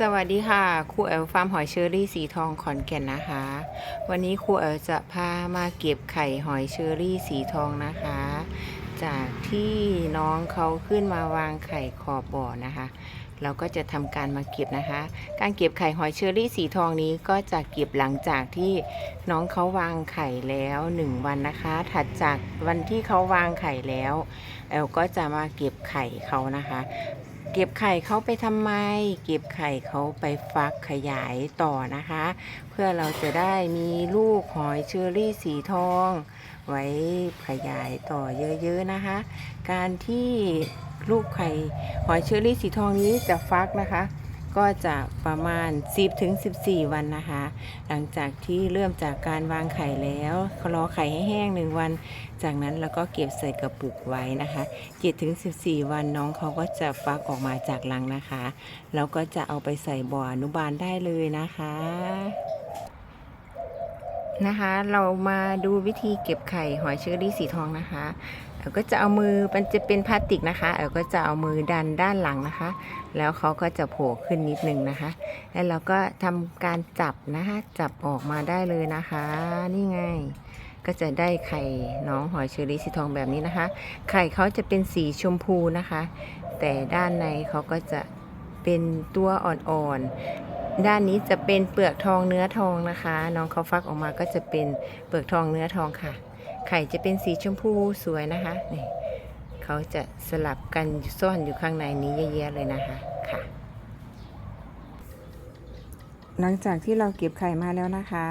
สวัสดีค่ะครูเอ๋ฟาร์มหอยเชอรี่สีทองขอนแก่นนะคะ วันนี้ครูเอ๋จะพามาเก็บไข่หอยเชอรี่สีทองนะคะ จากที่น้องเขาขึ้นมาวางไข่ขอบบ่อนะคะ เราก็จะทำการมาเก็บนะคะ การเก็บไข่หอยเชอรี่สีทองนี้ก็จะเก็บหลังจากที่น้องเขาวางไข่แล้วหนึ่งวันนะคะ ถัดจากวันที่เขาวางไข่แล้วแอลก็จะมาเก็บไข่เขานะคะ เก็บไข่เขาไปทำไม เก็บไข่เขาไปฟักขยายต่อนะคะ เพื่อเราจะได้มีลูกหอยเชอรี่สีทอง ไว้ขยายต่อเยอะๆนะคะ การที่ลูกไข่หอยเชอรี่สีทองนี้จะฟักนะคะ ก็จะประมาณ 10ถึง14 วันนะคะ หลังจากที่เริ่มจากการวางไข่แล้วรอไข่ให้แห้งหนึ่งวัน จากนั้นเราก็เก็บใส่กระปุกไว้นะคะ7ถึง14 วันน้องเขาก็จะฟักออกมาจากรังนะคะ แล้วก็จะเอาไปใส่บ่ออนุบาลได้เลยนะคะ นะคะ เรามาดูวิธีเก็บไข่หอยเชอรี่สีทองนะคะเอ๋ก็จะเอามือมันจะเป็นพลาสติกนะคะเอ๋ก็จะเอามือดันด้านหลังนะคะ แล้วเขาก็จะโผล่ขึ้นนิดนึงนะคะ แล้วเราก็ทำการจับนะคะ จับออกมาได้เลยนะคะ นี่ไง ก็จะได้ไข่น้องหอยเชอรี่สีทองแบบนี้นะคะ ไข่เขาจะเป็นสีชมพูนะคะ แต่ด้านในเขาก็จะเป็นตัวอ่อนๆ ด้านนี้จะเป็นเปลือกทองเนื้อทองนะคะ น้องเขาฟักออกมาก็จะเป็นเปลือกทองเนื้อทองค่ะ ไข่จะเป็นสีชมพูสวยนะคะนี่เขาจะสลับกันซ่อนอยู่ข้างในนี้เยอะๆเลยนะคะค่ะ หลังจากที่เราเก็บไข่มาแล้วนะคะ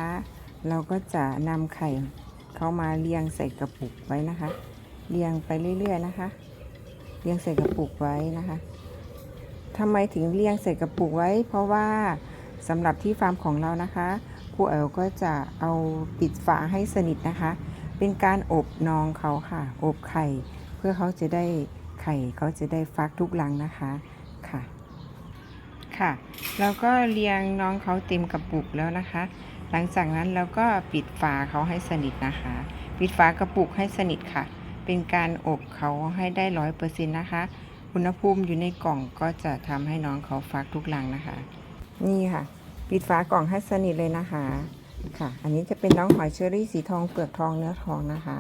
เราก็จะนำไข่เข้ามาเรียงใส่กระปุกไว้นะคะ เรียงไปเรื่อยๆนะคะ เรียงใส่กระปุกไว้นะคะทำไมถึงเรียงใส่กระปุกไว้ เพราะว่า สำหรับที่ฟาร์มของเรานะคะครูเอ๋วก็จะเอาปิดฝาให้สนิทนะคะ เป็นการอบน้องเขาค่ะ อบไข่ เพื่อเขาจะได้ไข่เขาจะได้ฟักทุกรังนะคะค่ะ ค่ะแล้วก็เรียงน้องเขาเต็มกระปุกแล้วนะคะ หลังจากนั้นเราก็ปิดฝาเขาให้สนิทนะคะ ปิดฝากระปุกให้สนิทค่ะ เป็นการอบเขาให้ได้ร้อยเปอร์เซ็นต์นะคะ อุณหภูมิอยู่ในกล่องก็จะทำให้น้องเขาฟักทุกรังนะคะ นี่ค่ะ ปิดฝากล่องให้สนิทเลยนะคะค่ะ อันนี้จะเป็นน้องหอยเชอรี่สีทองเปลือกทองเนื้อทองนะคะ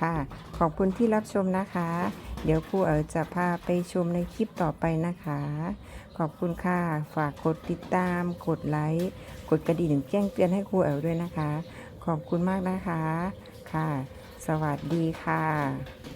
ค่ะ ขอบคุณที่รับชมนะคะ เดี๋ยวครูเอ๋จะพาไปชมในคลิปต่อไปนะคะ ขอบคุณค่ะ ฝากกดติดตาม กดไลค์ กดกระดิ่งแจ้งเตือนให้ครูเอ๋ด้วยนะคะ ขอบคุณมากนะคะ ค่ะ สวัสดีค่ะ